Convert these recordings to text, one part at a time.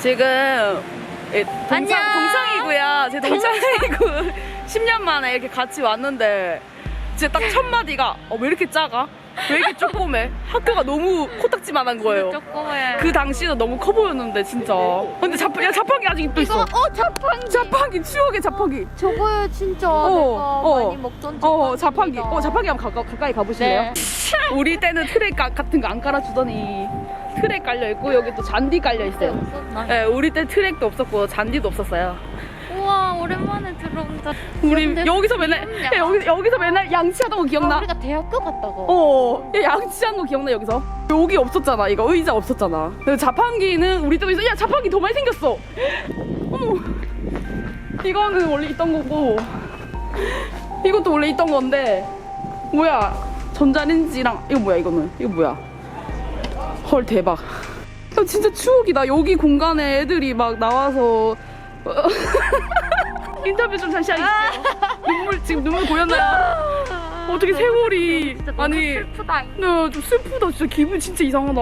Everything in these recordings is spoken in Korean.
지금 예, 동창, 안녕. 동창이고요. 제 동창이고 10년 만에 이렇게 같이 왔는데 진짜 딱 첫 마디가 어, 왜 이렇게 작아? 왜 이렇게 조그매? 학교가 너무 코딱지만한 거예요. 조금해. 그 당시는 너무 커 보였는데 진짜. 근데 자판, 야 자판기 아직 또 있어. 어 자판기. 자판기 추억의 자판기. 저거요 진짜 어, 내가 어. 많이 먹던 어 자판기. 자판기입니다. 어 자판기 한번 가, 가까이 가보실래요? 네. 우리 때는 트랙 가- 같은 거 안 깔아주더니 트랙 깔려 있고 여기 또 잔디 깔려 있어요. 없었나? 네, 우리 때 트랙도 없었고 잔디도 없었어요. 우와 오랜만에 들어온다. 우리 근데 여기서 맨날 귀엽냐? 야, 여기 여기서 맨날 양치하던 거 아, 기억나? 우리가 대학교 갔다고. 어, 야, 양치한 거 기억나 여기서? 여기 없었잖아. 이거 의자 없었잖아. 근데 자판기는 우리 때문에 야 자판기 더 많이 생겼어. 어머, 이거는 원래 있던 거고 이것도 원래 있던 건데 뭐야? 전자레인지랑 이거 뭐야 이거는? 이거 뭐야? 헐 대박. 야, 진짜 추억이다. 여기 공간에 애들이 막 나와서 인터뷰 좀 잠시 하겠어요. 눈물 지금 눈물 고였나요? 어떻게 세월이 진짜 너무 아니 슬프다. 네, 좀 슬프다 진짜 기분 진짜 이상하다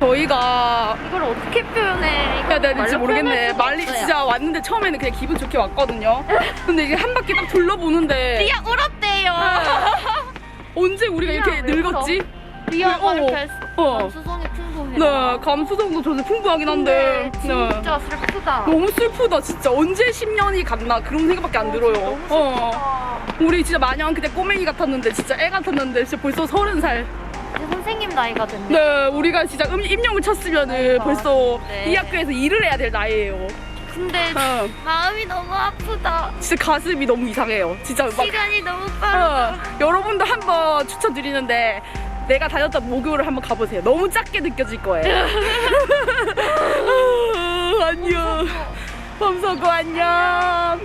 저희가 이걸 어떻게 표현해? 야, 내가 말로 모르겠네 표현할 수가 말리 없어요. 진짜 왔는데 처음에는 그냥 기분 좋게 왔거든요 근데 이게 한 바퀴 딱 둘러보는데 리아 울었대요. 언제 우리가 이렇게 왜 늙었지? 리아가 어, 이렇게 어. 수성이 풍부해. 네 감수성도 저도 풍부하긴 한데 네. 진짜 슬프다. 너무 슬프다 진짜 언제 10년이 갔나 그런 생각밖에 안 들어요 너무 어. 슬프다. 우리 진짜 마냥 그때 꼬맹이 같았는데 진짜 애 같았는데 진짜 벌써 서른 살 이제 선생님 나이가 됐네. 네, 우리가 진짜 음, 임용을 쳤으면은 아, 벌써 네. 이 학교에서 일을 해야 될 나이예요. 근데 어, 마음이 너무 아프다. 진짜 가슴이 너무 이상해요. 진짜 막 시간이 너무 빠르다. 어, 여러분도 한번 추천드리는데 내가 다녔던 모교를 한번 가보세요. 너무 작게 느껴질 거예요. 안녕. 범서고 안녕.